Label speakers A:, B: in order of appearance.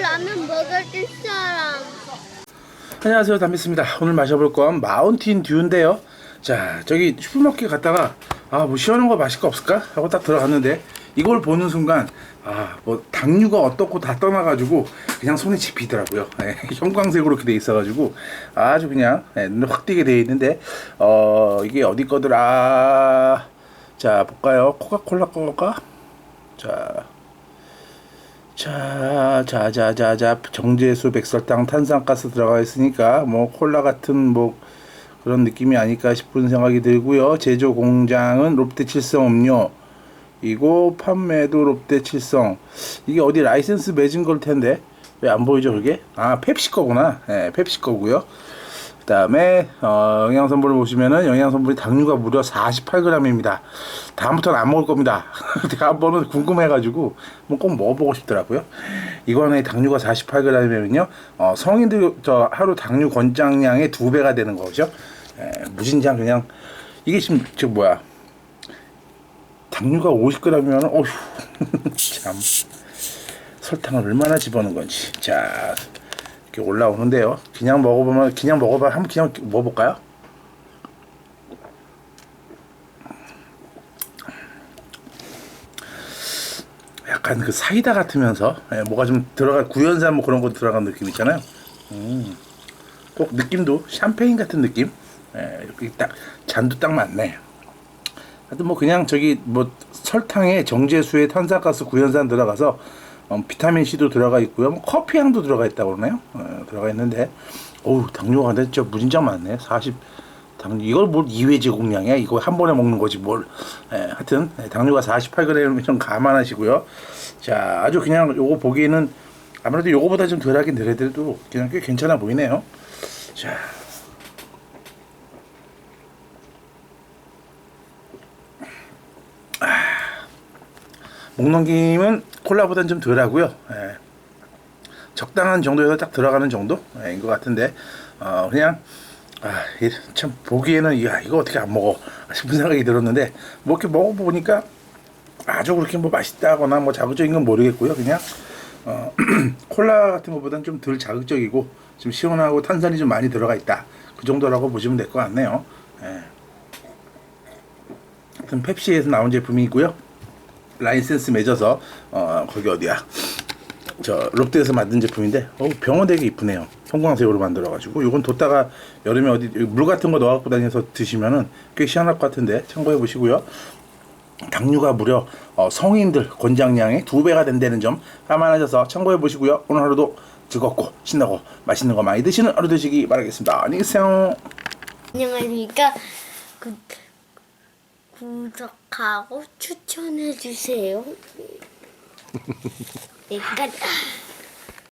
A: 라면 먹을 사람.
B: 안녕하세요. 담비스입니다. 오늘 마셔볼 건 마운틴 듀인데요. 자 저기 슈퍼마켓 갔다가 아 뭐 시원한 거 마실 거 없을까? 하고 딱 들어갔는데 이걸 보는 순간 아 뭐 당류가 어떻고 다 떠나가지고 그냥 손에 집히더라고요. 예, 형광색으로 이렇게 돼 있어가지고 아주 그냥 예, 눈에 확 띄게 돼 있는데 어 이게 어디 거더라? 자 볼까요? 코카콜라 거가? 자 자, 자, 자, 자, 자, 정제수, 백설탕, 탄산가스 들어가 있으니까 뭐 콜라 같은 뭐 그런 느낌이 아닐까 싶은 생각이 들고요. 제조 공장은 롯데 칠성 음료. 이고 판매도 롯데 칠성. 이게 어디 라이센스 맺은 걸 텐데 왜 안 보이죠 그게? 아 펩시 거구나. 예, 펩시 거고요. 그다음에 어, 영양 성분을 보시면은 영양 성분이 당류가 무려 48g입니다. 다음부터는 안 먹을 겁니다. 제가 한번은 궁금해가지고 뭐꼭 먹어보고 싶더라고요. 이거는 당류가 48g이면요, 어, 성인들 저 하루 당류 권장량의 두 배가 되는 거죠. 에, 무진장 그냥 이게 지금 저 뭐야 당류가 50g이면 어휴 참 설탕을 얼마나 집어넣은 건지 자 이렇게 올라오는데요. 그냥 먹어보면 그냥 먹어봐 한번 그냥 먹어볼까요? 약간 그 사이다 같으면서 예, 뭐가 좀 들어가 구연산 뭐 그런 거 들어간 느낌 있잖아요. 음, 꼭 느낌도 샴페인 같은 느낌. 예, 이렇게 딱 잔도 딱 맞네. 하여튼 뭐 그냥 저기 뭐 설탕에 정제수에 탄산가스 구연산 들어가서 어, 비타민 C도 들어가 있고요. 뭐 커피 향도 들어가 있다고 그러네요. 어, 들어가 있는데 어우 당뇨가 근데 진짜 무진장 많네. 40 당뇨 이걸 뭘 2회 제공량이야? 이거 한 번에 먹는 거지 뭘. 예, 하여튼 예, 당뇨가 48g 좀 감안하시고요. 자, 아주 그냥 요거 보기에는 아무래도 요거보다 좀 덜하긴 덜해도 그냥 꽤 괜찮아 보이네요. 자. 목 넘김은 콜라보다는 좀 덜하고요. 예. 적당한 정도에서 딱 들어가는 정도인 것 같은데 어, 그냥 아, 이참 보기에는 야 이거 어떻게 안 먹어 싶은 생각이 들었는데 뭐 이렇게 먹어보니까 아주 그렇게 뭐 맛있다거나 뭐 자극적인 건 모르겠고요. 그냥 어, 콜라 같은 것보다는 좀 덜 자극적이고 좀 시원하고 탄산이 좀 많이 들어가 있다. 그 정도라고 보시면 될 것 같네요. 예. 하여튼 펩시에서 나온 제품이고요. 라이센스 맺어서 어 거기 어디야? 저 롯데에서 만든 제품인데 어 병원 되게 이쁘네요. 형광색으로 만들어가지고. 요건 뒀다가 여름에 어디 물 같은 거 넣어갖고 다녀서 드시면은 꽤 시원할 것 같은데 참고해 보시고요. 당류가 무려 어, 성인들 권장량의 두 배가 된다는 점 감안하셔서 참고해 보시고요. 오늘 하루도 즐겁고 신나고 맛있는 거 많이 드시는 하루 되시기 바라겠습니다. 안녕히 계세요.
A: 안녕하십니까. 구, 구독하고 추천해 주세요. 일단